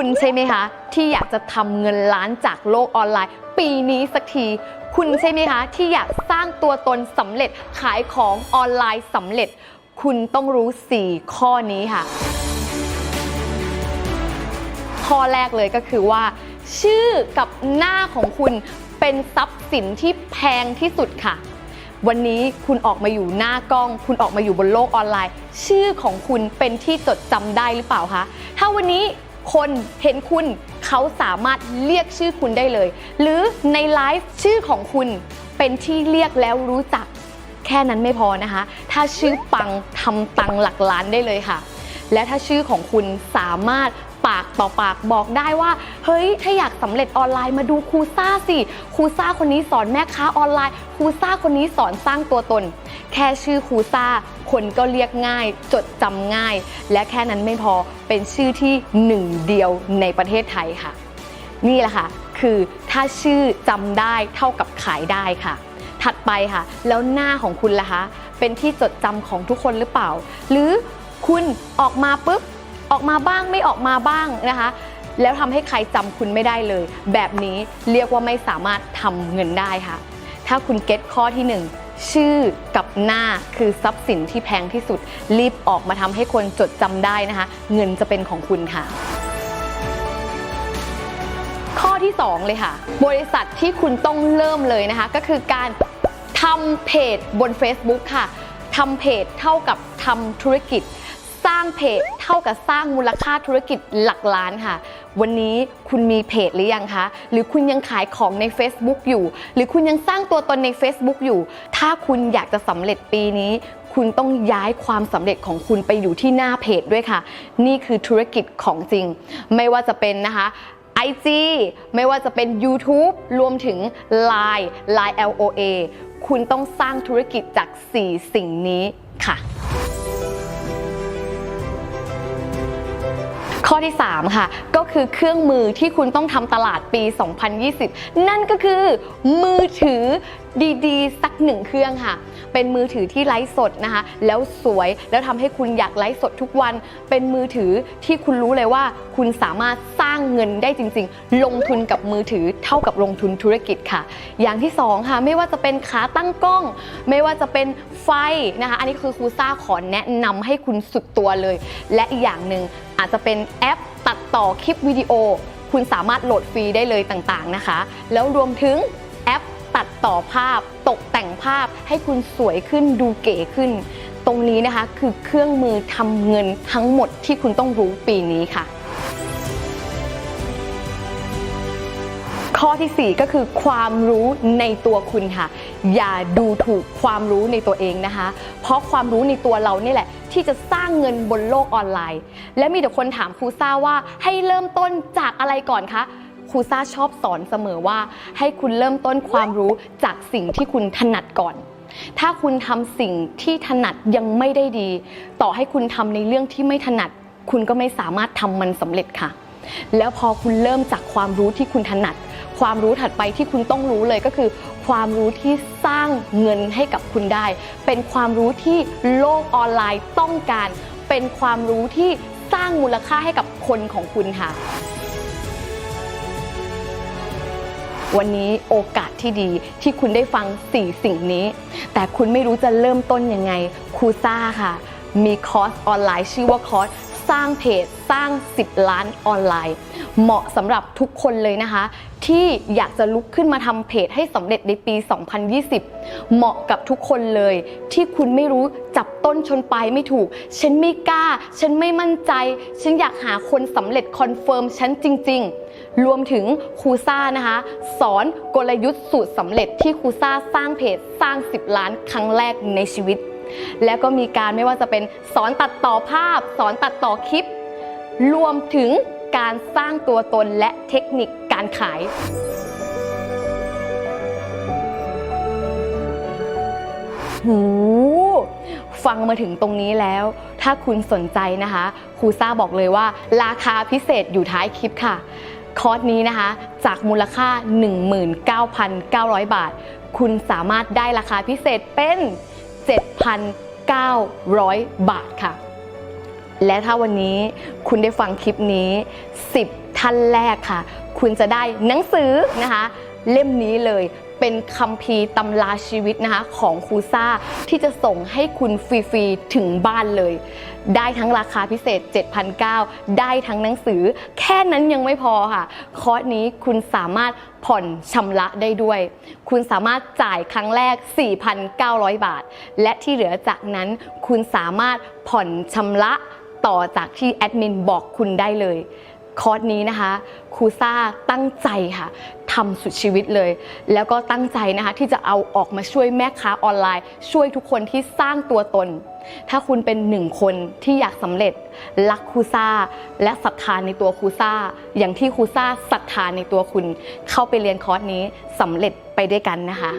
คุณใช่ไหมคะ ที่อยากจะทำเงินล้านจากโลกออนไลน์ ปีนี้สักที คุณใช่ไหมคะ ที่อยากสร้างตัวตนสำเร็จขายของออนไลน์สำเร็จ คุณต้องรู้ 4 ข้อนี้ค่ะ ข้อแรกเลยก็คือว่า ชื่อกับหน้าของคุณเป็นทรัพย์สินที่แพงที่สุดค่ะ วันนี้คุณออกมาอยู่หน้ากล้อง คุณออกมาอยู่บนโลกออนไลน์ ชื่อของคุณเป็นที่จดจำได้หรือเปล่าคะถ้าวันนี้ คนเห็นคุณเขาสามารถเรียกชื่อคุณได้เลย หรือในไลฟ์ชื่อของคุณเป็นที่เรียกแล้วรู้จัก แค่นั้นไม่พอนะคะ ถ้าชื่อปังทำตังหลักล้านได้เลยค่ะ และถ้าชื่อของคุณสามารถ ปากต่อปากบอกได้ว่า เฮ้ย ถ้าอยากสำเร็จออนไลน์มาดูครูซ่าสิครูซ่าคนนี้สอนแม่ค้าออนไลน์ครูซ่าคนนี้สอนสร้างตัวตน แค่ชื่อครูซ่า คนก็เรียกง่าย จดจำง่าย และแค่นั้นไม่พอเป็นชื่อที่หนึ่งเดียวในประเทศไทยค่ะ นี่แหละค่ะ คือถ้าชื่อจำได้เท่ากับขายได้ค่ะถัดไปค่ะ แล้วหน้าของคุณล่ะคะ เป็นที่จดจำของทุกคนหรือเปล่า หรือคุณออกมาปุ๊บ ออกมาบ้างไม่ออกมาบ้างนะคะ แล้วทำให้ใครจำคุณไม่ได้เลย แบบนี้เรียกว่าไม่สามารถทำเงินได้ค่ะ ถ้าคุณเก็ตข้อที่หนึ่งชื่อกับหน้าคือทรัพย์สินที่แพงที่สุด รีบออกมาทำให้คนจดจำได้นะคะ เงินจะเป็นของคุณค่ะ ข้อที่ 2 เลยค่ะ บริษัทที่คุณต้องเริ่มเลยนะคะ ก็คือการทำเพจบน Facebook ค่ะทำเพจเท่ากับทำธุรกิจ สร้างเพจเท่ากับสร้างมูลค่าธุรกิจหลักล้านค่ะ วันนี้คุณมีเพจหรือยังคะ หรือคุณยังขายของใน Facebook อยู่ หรือคุณยังสร้างตัวตนใน Facebook อยู่ ถ้าคุณอยากจะสำเร็จปีนี้ คุณต้องย้ายความสำเร็จของคุณไปอยู่ที่หน้าเพจด้วยค่ะ นี่คือธุรกิจของจริง ไม่ว่าจะเป็นนะคะ IG ไม่ว่าจะเป็น YouTube รวมถึง Line Line LOA คุณต้องสร้างธุรกิจจาก 4 สิ่งนี้ค่ะ ข้อที่ 3 ค่ะ ก็คือเครื่องมือที่คุณต้องทำตลาดปี 2020 นั่นก็คือมือถือดีๆ สักหนึ่งเครื่องค่ะ เป็นมือถือที่ไลฟ์สดนะคะ แล้วสวยแล้วทำให้คุณอยากไลฟ์สดทุกวัน เป็นมือถือที่คุณรู้เลยว่า คุณสามารถสร้างเงินได้จริง ๆ ลงทุนกับมือถือเท่ากับลงทุนธุรกิจค่ะ อย่างที่สองค่ะ ไม่ว่าจะเป็นขาตั้งกล้อง ไม่ว่าจะเป็นไฟนะคะ อันนี้คือครูซ่าขอแนะนำให้คุณสุดตัวเลย และอีกอย่างหนึ่ง อาจจะเป็นแอปตัดต่อคลิปวิดีโอ คุณสามารถโหลดฟรีได้เลยต่างๆนะคะ แล้วรวมถึงแอปตัดต่อภาพ ตกแต่งภาพให้คุณสวยขึ้นดูเก๋ขึ้น ตรงนี้นะคะคือเครื่องมือทำเงินทั้งหมดที่คุณต้องรู้ปีนี้ค่ะ ข้อทีสี่ 4 ก็คือความรู้ในตัวคุณค่ะ อย่าดูถูกความรู้ในตัวเองนะคะ เพราะความรู้ในตัวเรานี่แหละ ที่จะสร้างเงินบนโลกออนไลน์ และมีแต่คนถามครูซ่าว่าให้เริ่มต้นจากอะไรก่อนคะครูซ่าชอบสอนเสมอว่า ให้คุณเริ่มต้นความรู้จากสิ่งที่คุณถนัดก่อน ถ้าคุณทำสิ่งที่ถนัดยังไม่ได้ดี ต่อให้คุณทำในเรื่องที่ไม่ถนัด คุณก็ไม่สามารถทำมันสำเร็จค่ะ แล้วพอคุณเริ่มจากความรู้ที่คุณถนัด ความรู้ถัดไปที่คุณต้องรู้เลยก็คือ ความรู้ที่สร้างเงินให้กับคุณได้ เป็นความรู้ที่โลกออนไลน์ต้องการ เป็นความรู้ที่สร้างมูลค่าให้กับคนของคุณค่ะ วันนี้โอกาสที่ดีที่คุณได้ฟัง 4 สิ่งนี้ แต่คุณไม่รู้จะเริ่มต้นยังไงครูซ่าค่ะ มีคอร์สออนไลน์ชื่อว่าคอร์สสร้างเพจ สร้าง 10 ล้านออนไลน์ เหมาะสำหรับทุกคนเลยนะคะ ที่อยากจะลุกขึ้นมาทำเพจให้สำเร็จในปี 2020 เหมาะกับทุกคนเลย ที่คุณไม่รู้จับต้นชนปลายไม่ถูก ฉันไม่กล้า ฉันไม่มั่นใจ ฉันอยากหาคนสำเร็จคอนเฟิร์มฉันจริง ๆรวมถึงครูซ่านะคะ สอนกลยุทธ์สูตรสำเร็จที่ครูซ่าสร้างเพจสร้าง 10 ล้านครั้งแรกในชีวิต แล้วก็มีการไม่ว่าจะเป็นสอนตัดต่อภาพ สอนตัดต่อคลิป รวมถึงการสร้างตัวตนและเทคนิคการขาย หู ฟังมาถึงตรงนี้แล้ว ถ้าคุณสนใจนะคะ ครูซ่าบอกเลยว่า ราคาพิเศษอยู่ท้ายคลิปค่ะ คอร์สนี้นะคะ จากมูลค่า 19,900 บาท คุณสามารถได้ราคาพิเศษเป็น 7,900 บาทค่ะ และถ้าวันนี้คุณได้ฟังคลิปนี้ 10ขั้นแรกค่ะ คุณจะได้หนังสือนะคะ เล่มนี้เลยเป็นคัมภีร์ตำราชีวิตนะคะของครูซ่าที่จะส่งให้คุณฟรีๆ ถึงบ้านเลย ได้ทั้งราคาพิเศษ 7,900 ได้ทั้งหนังสือ แค่นั้นยังไม่พอค่ะ คอร์สนี้คุณสามารถผ่อนชำระได้ด้วย คุณสามารถจ่ายครั้งแรก 4,900 บาท และที่เหลือจากนั้นคุณสามารถผ่อนชำระ ต่อจากที่แอดมินบอกคุณได้เลย คอร์สนี้นะคะครูซ่าตั้งใจค่ะทำสุดชีวิตเลย แล้วก็ตั้งใจนะคะที่จะเอาออกมาช่วยแม่ค้าออนไลน์ ช่วยทุกคนที่สร้างตัวตน ถ้าคุณเป็นหนึ่งคนที่อยากสำเร็จ รักครูซ่า และศรัทธาในตัวครูซ่า อย่างที่ครูซ่าศรัทธาในตัวคุณ เข้าไปเรียนคอร์สนี้สำเร็จไปด้วยกันนะคะ